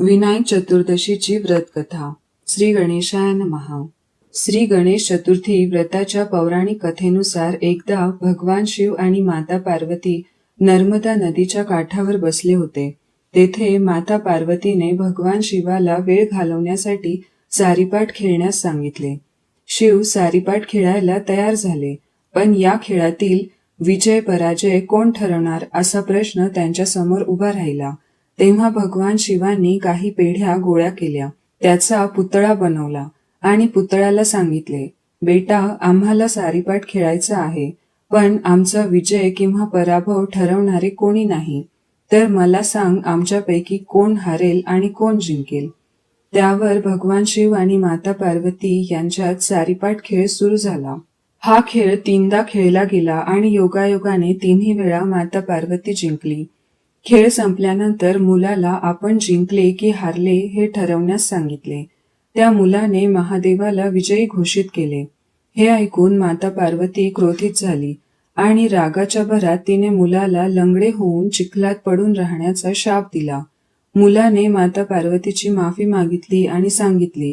विनायक चतुर्दशीची व्रतकथा. श्री गणेशाय महा श्री गणेश चतुर्थी व्रताच्या पौराणिक कथेनुसार एकदा भगवान शिव आणि माता पार्वती नर्मदा नदीच्या काठावर बसले होते. तेथे माता पार्वतीने भगवान शिवाला वेळ घालवण्यासाठी सारीपाट खेळण्यास सांगितले. शिव सारीपाट खेळायला तयार झाले पण या खेळातील विजय पराजय कोण ठरवणार असा प्रश्न त्यांच्यासमोर उभा राहिला. तेव्हा भगवान शिवांनी काही पेढ्या गोळ्या केल्या. त्याचा पुतळा बनवला आणि पुतळ्याला सांगितले बेटा आम्हाला सारीपाट खेळायचा आहे पण आमचा विजय किंवा पराभव ठरवणारे कोणी नाही. तर मला सांग आमच्यापैकी कोण हारेल आणि कोण जिंकेल. त्यावर भगवान शिव आणि माता पार्वती यांच्यात सारीपाट खेळ सुरू झाला. हा खेळ तीनदा खेळला गेला आणि योगायोगाने तिन्ही वेळा माता पार्वती जिंकली. खेळ संपल्यानंतर मुलाला आपण जिंकले की हारले हे ठरवण्यास सांगितले. त्या मुलाने महादेवाला विजयी घोषित केले. हे ऐकून माता पार्वती क्रोधित झाली आणि रागाच्या भरात तिने मुलाला लंगडे होऊन चिखलात पडून राहण्याचा शाप दिला. मुलाने माता पार्वतीची माफी मागितली आणि सांगितले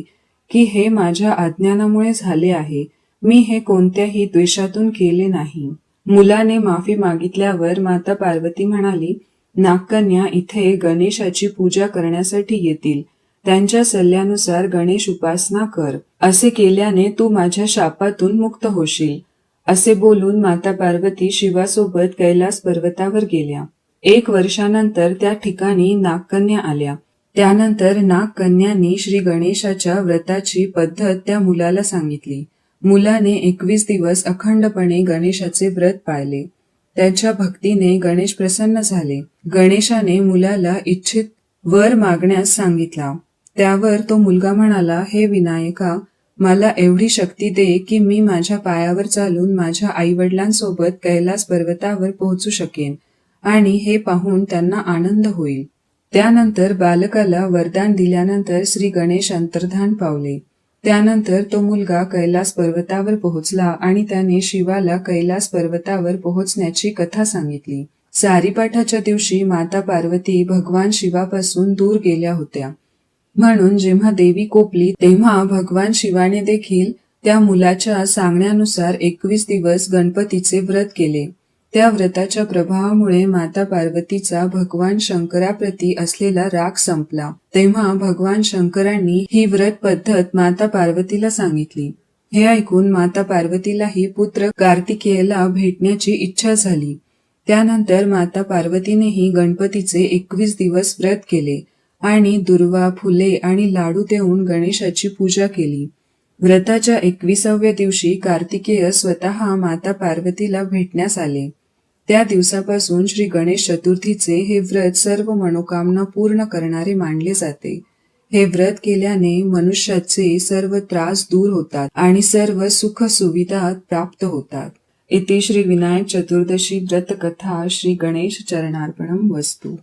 की हे माझ्या अज्ञानामुळे झाले आहे. मी हे कोणत्याही द्वेषातून केले नाही. मुलाने माफी मागितल्यावर माता पार्वती म्हणाली नागकन्या इथे गणेशाची पूजा करण्यासाठी येतील. त्यांच्या सल्ल्यानुसार गणेश उपासना कर. असे केल्याने तू माझ्या शापातून मुक्त होशील. असे बोलून माता पार्वती शिवासोबत कैलास पर्वतावर गेल्या. एक वर्षानंतर त्या ठिकाणी नागकन्या आल्या. त्यानंतर नागकन्यांनी श्री गणेशाच्या व्रताची पद्धत त्या मुलाला सांगितली. मुलाने एकवीस दिवस अखंडपणे गणेशाचे व्रत पाळले. त्याच्या भक्तीने गणेश प्रसन्न झाले. गणेशाने मुलाला इच्छित वर मागण्यास सांगितला. त्यावर तो मुलगा म्हणाला हे विनायका मला एवढी शक्ती दे की मी माझ्या पायावर चालून माझ्या आई वडिलांसोबत कैलास पर्वतावर पोहोचू शकेन आणि हे पाहून त्यांना आनंद होईल. त्यानंतर बालकाला वरदान दिल्यानंतर श्री गणेश अंतर्धान पावले. त्यानंतर तो मुलगा कैलास पर्वतावर पोहोचला आणि त्याने शिवाला कैलास पर्वतावर पोहोचण्याची कथा सांगितली. सारीपाठाच्या दिवशी माता पार्वती भगवान शिवापासून दूर गेल्या होत्या. म्हणून जेव्हा देवी कोपली तेव्हा भगवान शिवाने देखील त्या मुलाच्या सांगण्यानुसार एकवीस दिवस गणपतीचे व्रत केले. त्या व्रताच्या प्रभावामुळे माता पार्वतीचा भगवान शंकराप्रती असलेला राग संपला. तेव्हा भगवान शंकरांनी ही व्रत पद्धत माता पार्वतीला सांगितली. हे ऐकून माता पार्वतीलाही पुत्र कार्तिकेयला भेटण्याची इच्छा झाली. त्यानंतर माता पार्वतीनेही गणपतीचे एकवीस दिवस व्रत केले आणि दुर्वा फुले आणि लाडू देऊन गणेशाची पूजा केली. व्रताच्या एकविसाव्या दिवशी कार्तिकेय स्वतः माता पार्वतीला भेटण्यास आले. त्या दिवसापासून श्री गणेश चतुर्थीचे हे व्रत सर्व मनोकामना पूर्ण करणारे मानले जाते. हे व्रत केल्याने मनुष्याचे सर्व त्रास दूर होतात आणि सर्व सुख सुविधा प्राप्त होतात. इथे श्री विनायक चतुर्दशी व्रत कथा श्री गणेश चरणार्पणम वस्तू.